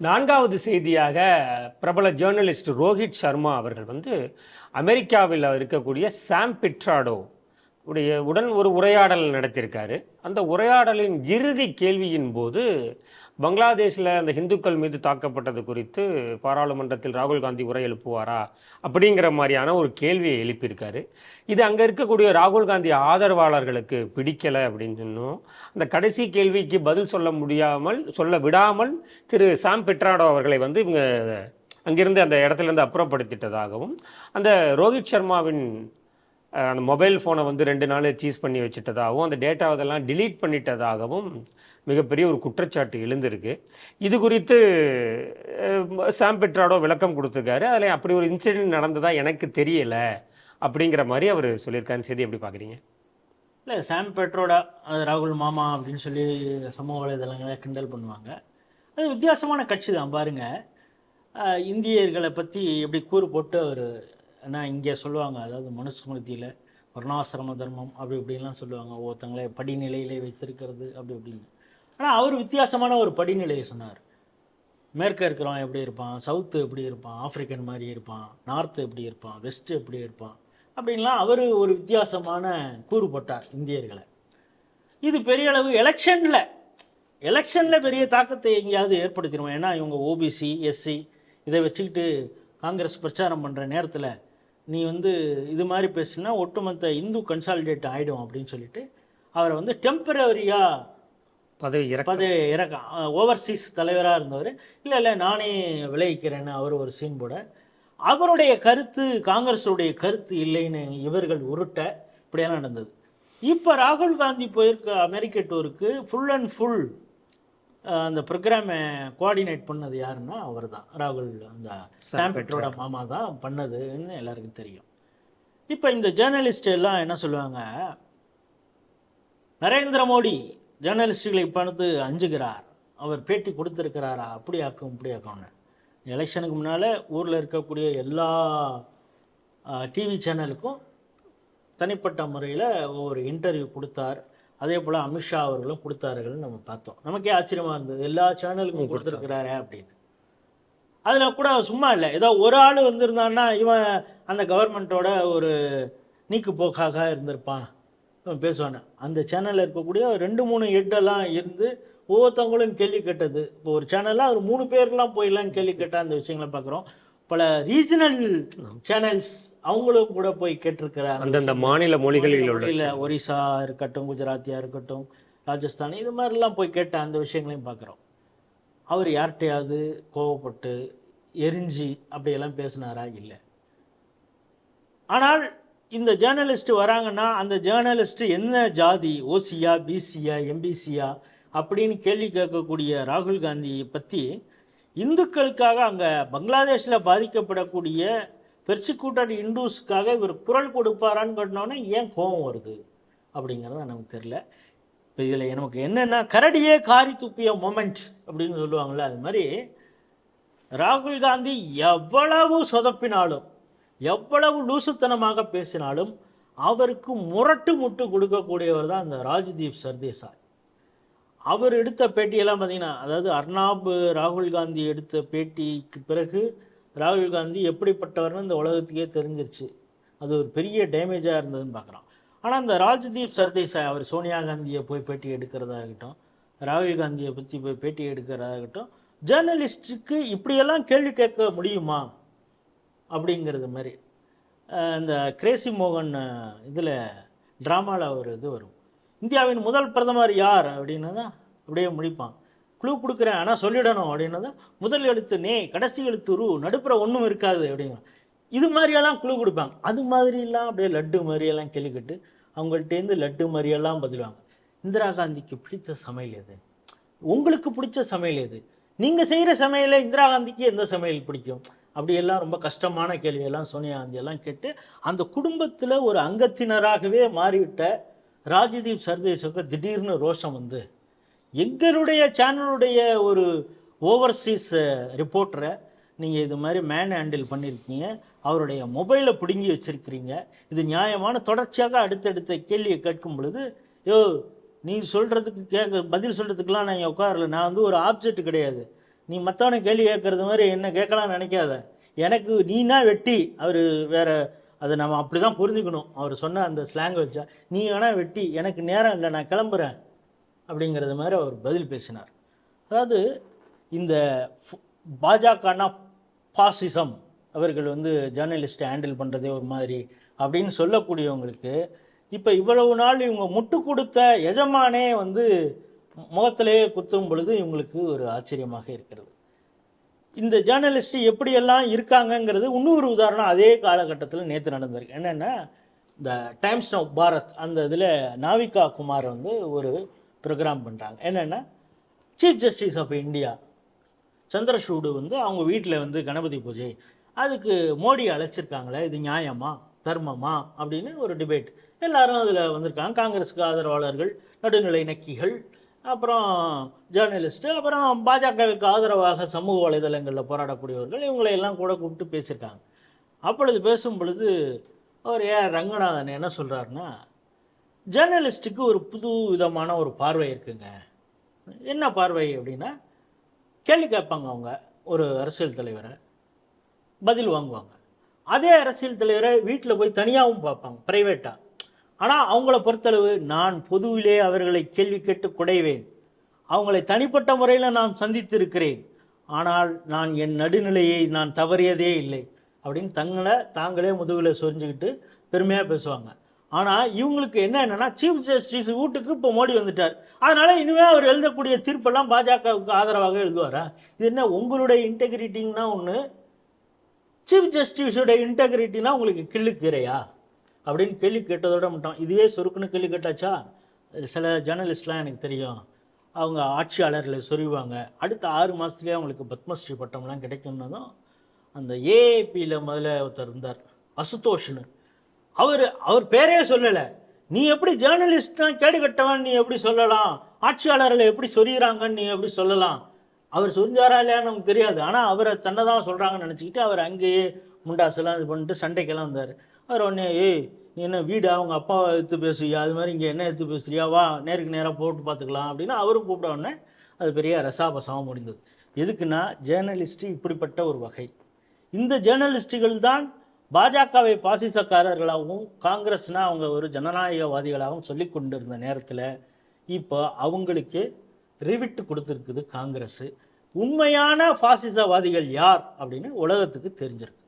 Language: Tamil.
நான்காவது செய்தியாக பிரபல ஜேர்னலிஸ்ட் ரோஹித் சர்மா அவர்கள் வந்து அமெரிக்காவில் இருக்கக்கூடிய சாம் பிட்ராடோ உடைய உடன் ஒரு உரையாடல் நடத்தியிருக்காரு. அந்த உரையாடலின் இறுதி கேள்வியின் போது பங்களாதேஷில் அந்த இந்துக்கள் மீது தாக்கப்பட்டது குறித்து பாராளுமன்றத்தில் ராகுல் காந்தி உரை எழுப்புவாரா அப்படிங்கிற மாதிரியான ஒரு கேள்வியை எழுப்பியிருக்காரு. இது அங்கே இருக்கக்கூடிய ராகுல் காந்தி ஆதரவாளர்களுக்கு பிடிக்கலை அப்படின்னு சொன்னோம். அந்த கடைசி கேள்விக்கு பதில் சொல்ல முடியாமல் சொல்ல விடாமல் திரு சாம் பெட்ராடோ அவர்களை வந்து இவங்க அங்கிருந்து அந்த இடத்துலேருந்து அப்புறப்படுத்திட்டதாகவும் அந்த ரோஹித் சர்மாவின் அந்த மொபைல் ஃபோனை வந்து ரெண்டு நாள் சீஸ் பண்ணி வச்சுட்டதாகவும் அந்த டேட்டா அதெல்லாம் டிலீட் பண்ணிட்டதாகவும் மிகப்பெரிய ஒரு குற்றச்சாட்டு எழுந்திருக்கு. இது குறித்து சாம் பெட்ராடோ விளக்கம் கொடுத்துருக்காரு. அதில் அப்படி ஒரு இன்சிடென்ட் நடந்ததா எனக்கு தெரியலை அப்படிங்கிற மாதிரி அவர் சொல்லியிருக்காரு. செய்தி எப்படி பார்க்குறீங்க? இல்லை சாம் பெட்ரோடா அது ராகுல் மாமா அப்படின்னு சொல்லி சமூக வலைதளங்களை கிண்டல் பண்ணுவாங்க. அது வித்தியாசமான கட்சி தான் பாருங்கள் இந்தியர்களை பற்றி எப்படி கூறு போட்டு அவர் ஏன்னா இங்கே சொல்லுவாங்க அதாவது மனுஸ்மிருதியில் வர்ணாசிரம தர்மம் அப்படி இப்படின்லாம் சொல்லுவாங்க. ஒருத்தங்களை படிநிலையிலே வைத்திருக்கிறது அப்படி இப்படின்னு. ஆனால் அவர் வித்தியாசமான ஒரு படிநிலையை சொன்னார். மேற்க இருக்கிறவன் எப்படி இருப்பான்? சவுத்து எப்படி இருப்பான்? ஆப்பிரிக்கன் மாதிரி இருப்பான். நார்த்து எப்படி இருப்பான்? வெஸ்ட்டு எப்படி இருப்பான்? அப்படின்லாம் அவர் ஒரு வித்தியாசமான கூறுபட்டார் இந்தியர்களை. இது பெரிய அளவு எலெக்ஷனில் எலெக்ஷனில் பெரிய தாக்கத்தை எங்கேயாவது ஏற்படுத்திடுவோம் ஏன்னா இவங்க ஓபிசி எஸ்சி இதை வச்சுக்கிட்டு காங்கிரஸ் பிரச்சாரம் பண்ணுற நேரத்தில் நீ வந்து இது மாதிரி பேசுனா ஒட்டுமொத்த இந்து கன்சாலிடேட் ஆகிடும் அப்படின்னு சொல்லிட்டு அவரை வந்து டெம்பரவரியாக பதவி இறக்க. பதவி இறக்கம் ஓவர்சீஸ் தலைவராக இருந்தவர். இல்லை இல்லை நானே விளைவிக்கிறேன்னு அவர் ஒரு சீன் போட. அவருடைய கருத்து காங்கிரஸுடைய கருத்து இல்லைன்னு இவர்கள் உருட்ட இப்படியெல்லாம் நடந்தது. இப்போ ராகுல் காந்தி போயிருக்க அமெரிக்க டூருக்கு ஃபுல் அண்ட் ஃபுல் அந்த ப்ரோக்ராமை கோஆர்டினேட் பண்ணது யாருன்னா அவர் தான் ராகுல் அந்த சாம் பெட்ரோட மாமா தான் பண்ணதுன்னு எல்லாருக்கும் தெரியும். இப்போ இந்த ஜேர்னலிஸ்ட் எல்லாம் என்ன சொல்லுவாங்க நரேந்திர மோடி ஜேர்னலிஸ்டுகளை பணித்து அஞ்சுகிறார். அவர் பேட்டி கொடுத்துருக்கிறாரா? அப்படி ஆக்கும் இப்படி ஆக்கும்னு. எலெக்ஷனுக்கு முன்னால் ஊரில் இருக்கக்கூடிய எல்லா டிவி சேனலுக்கும் தனிப்பட்ட முறையில் ஒரு இன்டர்வியூ கொடுத்தார். அதே போல் அமித்ஷா அவர்களும் கொடுத்தார்கள் நம்ம பார்த்தோம். நமக்கே ஆச்சரியமாக இருந்தது. எல்லா சேனலுக்கும் கொடுத்துருக்கிறாரே அப்படின்னு. அதில் கூட சும்மா இல்லை. ஏதோ ஒரு ஆள் வந்திருந்தான்னா இவன் அந்த கவர்மெண்ட்டோட ஒரு நீக்கு போக்காக இருந்திருப்பான். இவன் பேசுவானே. அந்த சேனலில் இருக்கக்கூடிய ரெண்டு மூணு ஹெட்டெல்லாம் இருந்து ஒவ்வொருத்தவங்களும் கேள்வி கேட்டது. இப்போ ஒரு சேனலில் ஒரு மூணு பேர்லாம் போயெல்லாம் கேள்வி கேட்ட அந்த விஷயங்களை பார்க்குறோம். பல ரீஜனல் சேனல்ஸ் அவங்களும் கூட போய் கேட்டிருக்கிறாங்க. அந்தந்த மாநில மொழிகளில் உள்ள இல்லை ஒரிசா இருக்கட்டும் குஜராத்தியா இருக்கட்டும் ராஜஸ்தான் இது மாதிரிலாம் போய் கேட்ட அந்த விஷயங்களையும் பார்க்குறோம். அவர் யார்கிட்டயாவது கோவப்பட்டு எரிஞ்சு அப்படியெல்லாம் பேசினாரா? இல்லை. ஆனால் இந்த ஜேர்னலிஸ்ட் வராங்கன்னா அந்த ஜேர்னலிஸ்ட் என்ன ஜாதி? ஓசியா பிசியா எம்பிசியா அப்படின்னு கேள்வி கேட்கக்கூடிய ராகுல் காந்தியை பற்றி இந்துக்களுக்காக அங்கே பங்களாதேஷில் பாதிக்கப்படக்கூடிய பெர்சிக்யூட்டட் இண்டூஸ்க்காக இவர் குரல் கொடுப்பாரான்னு கேட்டோன்னே ஏன் கோபம் வருது அப்படிங்கிறது நமக்கு தெரியல. இப்போ இதில் நமக்கு என்னென்னா கரடியே காரி துப்பிய மொமெண்ட் அப்படின்னு சொல்லுவாங்கள்ல அது மாதிரி ராகுல் காந்தி எவ்வளவு சொதப்பினாலும் எவ்வளவு லூசுத்தனமாக பேசினாலும் அவருக்கு முரட்டு முட்டு கொடுக்கக்கூடியவர் தான் அந்த ராஜ்தீப் சர்தேசாய். அவர் எடுத்த பேட்டியெல்லாம் பார்த்தீங்கன்னா அதாவது அர்னாப் ராகுல் காந்தி எடுத்த பேட்டிக்கு பிறகு ராகுல் காந்தி எப்படிப்பட்டவர்னு இந்த உலகத்துக்கே தெரிஞ்சிருச்சு. அது ஒரு பெரிய டேமேஜாக இருந்ததுன்னு பார்க்குறோம் ஆனால் இந்த ராஜ்தீப் சர்தேசாய் அவர் சோனியா காந்தியை போய் பேட்டி எடுக்கிறதாகட்டும் ராகுல் காந்தியை பற்றி போய் பேட்டி எடுக்கிறதாகட்டும் ஜேர்னலிஸ்ட்டுக்கு இப்படியெல்லாம் கேள்வி கேட்க முடியுமா? அப்படிங்கிறது மாதிரி. இந்த கிரேசி மோகன் இதில் ட்ராமாவில் ஒரு இது வரும். இந்தியாவின் முதல் பிரதமர் யார் அப்படின்னா தான் அப்படியே முடிப்பான். குழு கொடுக்குறேன் ஆனால் சொல்லிடணும் அப்படின்னா தான் முதல் எழுத்து நே கடைசி எழுத்து ரூ நடுப்புற ஒன்றும் இருக்காது அப்படிங்கிற இது மாதிரியெல்லாம் குழு கொடுப்பாங்க. அது மாதிரிலாம் அப்படியே லட்டு மாதிரியெல்லாம் கேள்விக்கிட்டு அவங்கள்ட்டேருந்து லட்டு மாதிரியெல்லாம் பதிலுவாங்க. இந்திரா காந்திக்கு பிடித்த சமையல் எது? உங்களுக்கு பிடிச்ச சமையல் எது? நீங்கள் செய்கிற சமையலை இந்திரா காந்திக்கு எந்த சமையல் பிடிக்கும்? அப்படியெல்லாம் ரொம்ப கஷ்டமான கேள்வியெல்லாம் சோனியா காந்தியெல்லாம் கேட்டு அந்த குடும்பத்தில் ஒரு அங்கத்தினராகவே மாறிவிட்ட ராஜதீப் சர்தேசுக்கு திடீர்னு ரோஷம் வந்து எங்களுடைய சேனலுடைய ஒரு ஓவர்சீஸ் ரிப்போர்ட்டரை நீங்கள் இது மாதிரி மேன் ஹேண்டில் பண்ணியிருக்கீங்க அவருடைய மொபைலை பிடுங்கி வச்சுருக்கிறீங்க இது நியாயமான தொடர்ச்சியாக அடுத்தடுத்த கேள்வியை கேட்கும் பொழுது யோ நீ சொல்கிறதுக்கு கேட்க பதில் சொல்கிறதுக்கெலாம் நான் இங்கே உட்காரல நான் வந்து ஒரு ஆப்ஜெக்ட் கிடையாது. நீ மற்றவனை கேள்வி கேட்குறது மாதிரி என்ன கேட்கலாம்னு நினைக்காத. எனக்கு நீனா வெட்டி அவர் வேற அதை நம்ம அப்படி தான் புரிஞ்சுக்கணும். அவர் சொன்ன அந்த ஸ்லாங் வச்சா நீ வேணால் வெட்டி எனக்கு நேரம் இல்லை நான் கிளம்புறேன். அப்படிங்கிறது மாதிரி அவர் பதில் பேசினார். அதாவது இந்த பாஜகனா பாசிசம் அவர்கள் வந்து ஜேர்னலிஸ்ட்டை ஹேண்டில் பண்ணுறதே ஒரு மாதிரி அப்படின்னு சொல்லக்கூடியவங்களுக்கு இப்போ இவ்வளவு நாள் இவங்க முட்டு கொடுத்த எஜமானே வந்து முகத்திலேயே குத்தும் பொழுது இவங்களுக்கு ஒரு ஆச்சரியமாக இருக்கிறது. இந்த ஜேர்னலிஸ்ட் எப்படியெல்லாம் இருக்காங்கங்கிறது இன்னொரு உதாரணம் அதே காலகட்டத்தில் நேற்று நடந்திருக்கு. என்னென்னா இந்த டைம்ஸ் ஆஃப் பாரத் அந்த இதில் நாவிகா குமார் வந்து ஒரு ப்ரோக்ராம் பண்ணுறாங்க என்னென்னா chief justice of India Chandrachud வந்து அவங்க வீட்டில் வந்து கணபதி பூஜை. அதுக்கு மோடி அழைச்சிருக்காங்களே இது நியாயமா தர்மமா அப்படின்னு ஒரு டிபேட் எல்லாரும் அதில் வந்திருக்காங்க. காங்கிரஸுக்கு ஆதரவாளர்கள் நடுநிலை நக்கிகள் அப்புறம் ஜேர்னலிஸ்ட்டு அப்புறம் பாஜகவுக்கு ஆதரவாக சமூக வலைதளங்களில் போராடக்கூடியவர்கள் இவங்களை எல்லாம் கூட கூப்பிட்டு பேசியிருக்காங்க. அப்பொழுது பேசும் பொழுது அவர் ஏ ரங்கநாதன் என்ன சொல்கிறாருன்னா ஜேர்னலிஸ்ட்டுக்கு ஒரு புது விதமான ஒரு பார்வை இருக்குங்க. என்ன பார்வை அப்படின்னா கேள்வி கேட்பாங்க அவங்க ஒரு அரசியல் தலைவரை பதில் வாங்குவாங்க. அதே அரசியல் தலைவரை வீட்டில் போய் தனியாகவும் பார்ப்பாங்க ப்ரைவேட்டாக ஆனால் அவங்கள பொறுத்தளவு நான் பொதுவிலே அவர்களை கேள்வி கேட்டு குடைவேன். அவங்களை தனிப்பட்ட முறையில் நான் சந்தித்திருக்கிறேன். ஆனால் நான் என் நடுநிலையை நான் தவறியதே இல்லை. அப்படின்னு தங்களை தாங்களே முதுகில் சொரிஞ்சுக்கிட்டு பெருமையாக பேசுவாங்க. ஆனால் இவங்களுக்கு என்ன என்னென்னா சீஃப் ஜஸ்டிஸ் வீட்டுக்கு இப்போ மோடி வந்துட்டார். அதனால் இனிமேல் அவர் எழுதக்கூடிய தீர்ப்பெல்லாம் பாஜகவுக்கு ஆதரவாக எழுதுவாரா? இது என்ன உங்களுடைய இன்டெகிரிட்டிங்கன்னா ஒன்று சீஃப் ஜஸ்டிஸோட இன்டெகிரிட்டினா உங்களுக்கு கிள்ளுக்கிறையா அப்படின்னு கேள்வி கேட்டதோட மட்டும் இதுவே சொருக்குன்னு கேள்வி கேட்டாச்சா? சில ஜேர்னலிஸ்ட்லாம் எனக்கு தெரியும். அவங்க ஆட்சியாளர்களை சொருவாங்க அடுத்த ஆறு மாதத்துலேயே அவங்களுக்கு பத்மஸ்ரீ பட்டம்லாம் கிடைக்கும்னதும் அந்த ஏஏபியில் முதல்ல ஒருத்தர் இருந்தார் அசுதோஷ்னு. அவர் அவர் பேரே சொல்லலை. நீ எப்படி ஜேர்னலிஸ்ட்னா கேடு கட்டவன் நீ எப்படி சொல்லலாம்? ஆட்சியாளர்களை எப்படி சொல்லிடுறாங்கன்னு நீ எப்படி சொல்லலாம்? அவர் சொரிஞ்சாரா இல்லையான்னு நமக்கு தெரியாது. ஆனால் அவரை தன்னை தான் சொல்கிறாங்கன்னு நினச்சிக்கிட்டு அவர் அங்கேயே முண்டாசெல்லாம் இது பண்ணிட்டு சண்டைக்கெல்லாம் வந்தார். அவர் உடனே ஏய் நீ என்ன வீடு? அவங்க அப்பாவை எடுத்து பேசுறியா? அது மாதிரி இங்கே என்ன எடுத்து பேசுறியா? வா நேருக்கு நேராக போட்டு பார்த்துக்கலாம் அப்படின்னு அவரும் கூப்பிட்ட உடனே அது பெரிய ரசாபசமாக முடிந்தது. எதுக்குன்னா ஜேர்னலிஸ்ட்டு இப்படிப்பட்ட ஒரு வகை. இந்த ஜேர்னலிஸ்ட்டுகள் தான் பாஜகவை பாசிசக்காரர்களாகவும் காங்கிரஸ்னால் அவங்க ஒரு ஜனநாயகவாதிகளாகவும் சொல்லி கொண்டிருந்த நேரத்தில் இப்போ அவங்களுக்கு ரிவிட்டு கொடுத்துருக்குது காங்கிரஸ். உண்மையான பாசிசவாதிகள் யார் அப்படின்னு உலகத்துக்கு தெரிஞ்சிருக்கு.